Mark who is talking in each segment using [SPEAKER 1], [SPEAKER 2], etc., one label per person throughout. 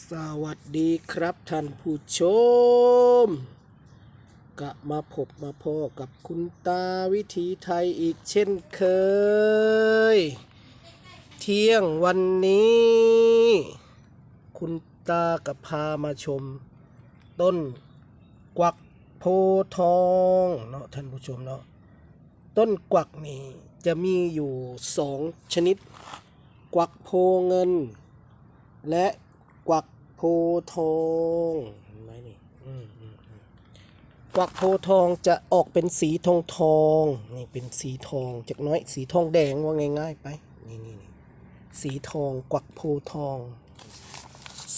[SPEAKER 1] สวัสดีครับท่านผู้ชมกะมาพบมาพ่อกับคุณตาวิถีไทยอีกเช่นเคย เที่ยงวันนี้ คุณตากับพามาชม ต้นกวักโพทองเนาะท่านผู้ชมเนาะต้นกวักนี่จะมีอยู่สองชนิด กวักโพเงิน และ กวักโพทองเห็นไหมนี่กวักโพทองจะออกเป็นสีทองทองนี่เป็นสีทองจากน้อยสีทองแดงว่าง่ายๆไปนี่นี่นี่สีทองกวักโพทอง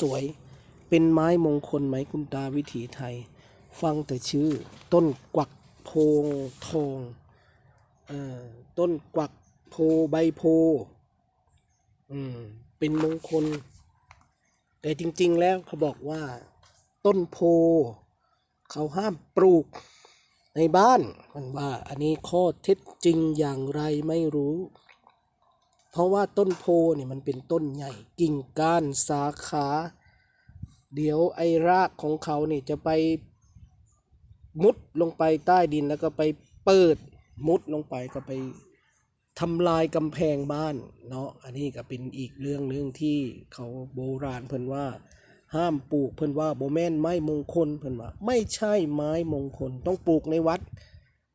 [SPEAKER 1] สวยเป็นไม้มงคลไหมคุณตาวิถีไทย ฟังแต่ชื่อ ต้นกวักโพงทองอต้นกวักโพใบโพ อืม เป็นมงคล แต่จริงๆแล้วเขาบอกว่า ต้นโพ เขาห้ามปลูกในบ้านมันว่า อันนี้ข้อเท็จจริงอย่างไรไม่รู้ เพราะว่าต้นโพเนี่ยมันเป็นต้นใหญ่กิ่งก้านสาขา เดี๋ยวไอ้รากของเขาเนี่ยจะไปมุดลงไปใต้ดินแล้วก็ไปเปิดมุดลงไปก็ไป ทำลายกำแพงบ้านเนาะอันนี้ก็เป็นอีกเรื่องหนึ่งที่เขาโบราณเพิ่นว่า ห้ามปลูกเพิ่นว่าโบแม่นไม้มงคลเพิ่นว่า ไม่ใช่ไม้มงคล ต้องปลูกในวัด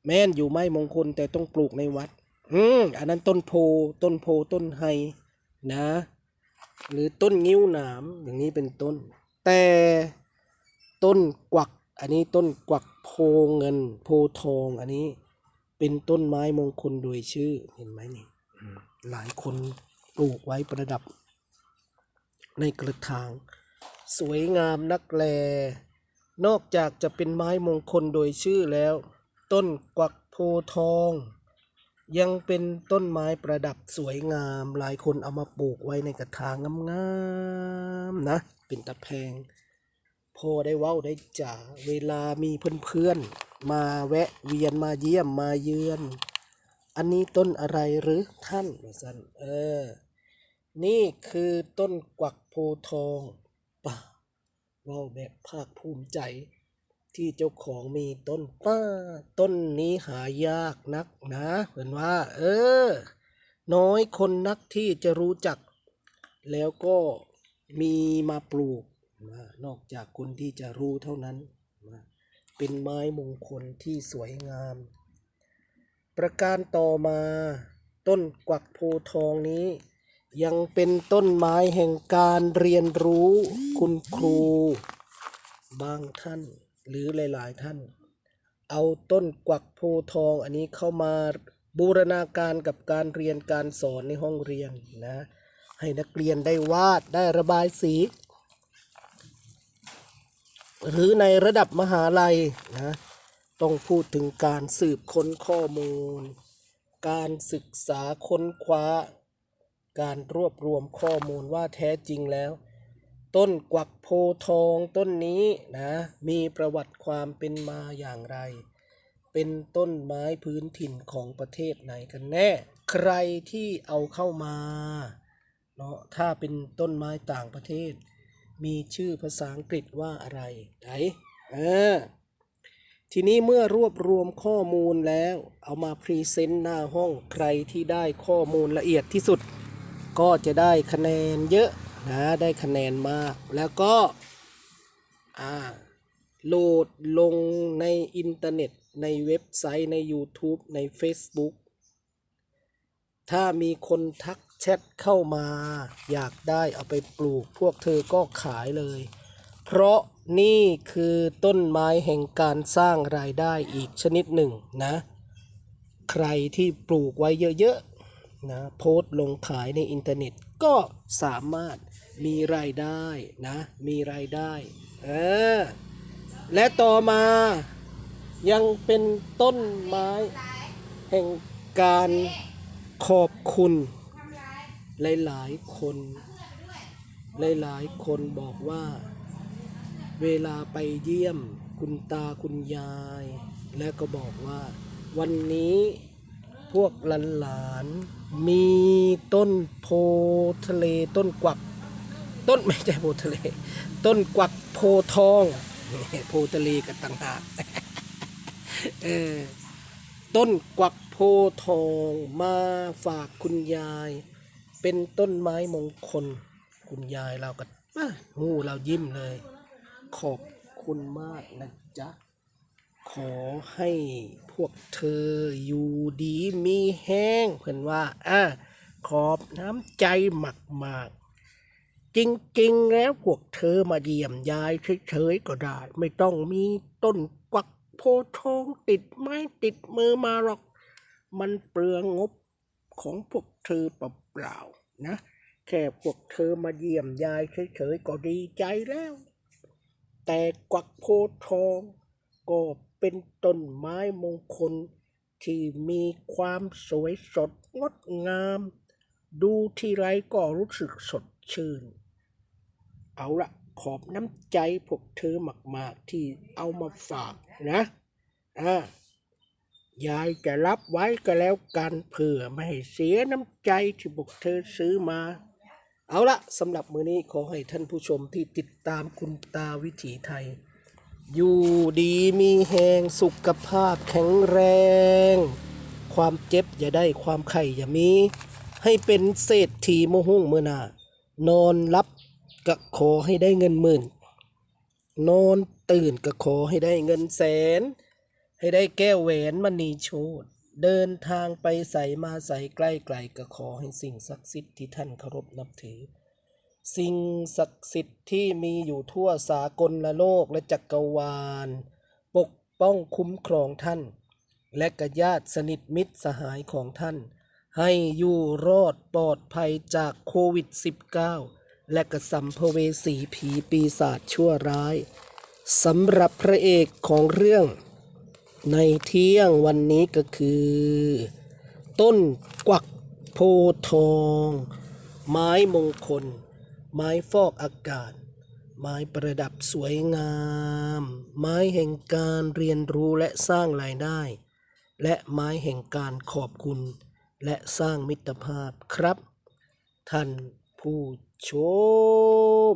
[SPEAKER 1] แม่นอยู่ไม้มงคลแต่ต้องปลูกในวัด อืมอันนั้นต้นโพต้นโพต้นไฮนะ หรือต้นงิ้วหนามอย่างนี้เป็นต้น แต่ต้นกวัก อันนี้ต้นกวักโพเงิน โพทองอันนี้ เป็นต้นไม้มงคลโดยชื่อเห็นไหมนี่อืมหลายคนปลูกไว้ประดับ ในกระถาง สวยงามนักแล นอกจากจะเป็นไม้มงคลโดยชื่อแล้ว ต้นกวักโพทอง ยังเป็นต้นไม้ประดับสวยงาม หลายคนเอามาปลูกไว้ในกระถางงามๆนะ เป็นตะแพง พอได้เว้าได้จ่าเวลามีเพื่อนๆ มาแวะเวียนมาเยี่ยมมาเยือน อันนี้ต้นอะไรหรือท่านสันเออ นี่คือต้นกวักโพทองป่าเว้าแบบภาคภูมิใจที่เจ้าของมีต้นป้า ต้นนี้หายากนักนะเหมือนว่า เออ น้อยคนนักที่จะรู้จัก แล้วก็มีมาปลูก นะนอกจากคนที่จะรู้เท่านั้นนะเป็นไม้มงคลที่สวยงาม ประการต่อมาต้นกวักโพทองนี้ ยังเป็นต้นไม้แห่งการเรียนรู้คุณครู บางท่านหรือหลาย ๆ ท่าน เอาต้นกวักโพทองอันนี้เข้ามาบูรณาการกับการเรียนการสอนในห้องเรียนนะให้นักเรียนได้วาดได้ระบายสี หรือในระดับมหาลัยนะต้องพูดถึงการสืบค้นข้อมูล การศึกษาค้นคว้า การรวบรวมข้อมูลว่าแท้จริงแล้ว ต้นกวักโพทองต้นนี้นะมีประวัติความเป็นมาอย่างไร เป็นต้นไม้พื้นถิ่นของประเทศไหนกันแน่ ใครที่เอาเข้ามาเนาะถ้าเป็นต้นไม้ต่างประเทศ มีชื่อภาษาอังกฤษว่าอะไรไหนเออทีนี้เมื่อรวบรวมข้อมูลแล้ว เอามาพรีเซนต์หน้าห้องใครที่ได้ข้อมูลละเอียดที่สุด ก็จะได้คะแนนเยอะนะได้คะแนนมาก แล้วก็อ่าโหลดลงในอินเทอร์เน็ต ในเว็บไซต์ใน YouTube ใน Facebook ถ้ามีคนทักแชทเข้ามา อยากได้เอาไปปลูกพวกเธอก็ขายเลย เพราะนี่คือต้นไม้แห่งการสร้างรายได้อีกชนิดหนึ่งนะ ใครที่ปลูกไว้เยอะๆนะโพสต์ลงขายในอินเทอร์เน็ตก็สามารถมีรายได้นะ มีรายได้เออและต่อมายังเป็นต้นไม้แห่งการ ขอบคุณหลายๆคน หลายๆคนบอกว่า เวลาไปเยี่ยมคุณตาคุณยาย และก็บอกว่า วันนี้พวกหลานๆมีต้นโพทะเลต้นกวัก ต้นไม่ใช่โพทะเล ต้นกวักโพทอง โพทะเลกันต่างหากเออ ต้นกวักโพทองมาฝากคุณยาย เป็นต้นไม้มงคล คุณยายเราก็หูเรายิ้มเลย ขอบคุณมากนะจ๊ะ ขอให้พวกเธออยู่ดีมีแห้งเพื่อนว่าอะขอบน้ำใจหมักมากๆจริง ๆ แล้วพวกเธอมาเยี่ยมยายเฉยๆก็ได้ ไม่ต้องมีต้นกวัก โพธิ์ทองติดไม้ติดมือมาหรอก มันเปลืองงบของพวกเธอเปล่าๆนะ แค่พวกเธอมาเยี่ยมยายเฉยๆก็ดีใจแล้ว แต่กวักโพทองก็เป็นต้นไม้มงคลที่มีความสวยสดงดงาม ดูทีไรก็รู้สึกสดชื่น เอาละ ขอบน้ำใจพวกเธอมาก ๆ ที่เอามาฝากนะอ่ายายจะรับไว้ก็แล้วกันเผื่อไม่ให้เสียน้ำใจที่พวกเธอซื้อมา เอาละสำหรับมือนี้ขอให้ท่านผู้ชมที่ติดตามคุณตาวิถีไทย อยู่ดีมีแหงสุขภาพแข็งแรง ความเจ็บอย่าได้ความไข่อย่ามี ให้เป็นเศรษฐีโมหุ่งเมื่อหนานอนรับ ก็ขอให้ได้เงินหมื่น นอนตื่นก็ขอให้ได้เงินแสน ให้ได้แก้วแหวนมณีโชตเดินทางไปใส่มาใส่ใกล้ไกลก็ขอให้สิ่งศักดิ์สิทธิ์ที่ท่านเคารพนับถือ สิ่งศักดิ์สิทธิ์ที่มีอยู่ทั่วสากลละโลกและจักรวาล ปกป้องคุ้มครองท่าน และกญาติสนิทมิตรสหายของท่าน ให้อยู่รอดปลอดภัยจากโควิด -19 และกระสัมภเวสีผีปีศาจชั่วร้ายสำหรับพระเอกของเรื่อง ในเที่ยงวันนี้ก็คือ ต้นกวักโพทอง ไม้มงคล ไม้ฟอกอากาศ ไม้ประดับสวยงาม ไม้แห่งการเรียนรู้และสร้างรายได้ และไม้แห่งการขอบคุณ และสร้างมิตรภาพครับ ท่าน ผู้ชม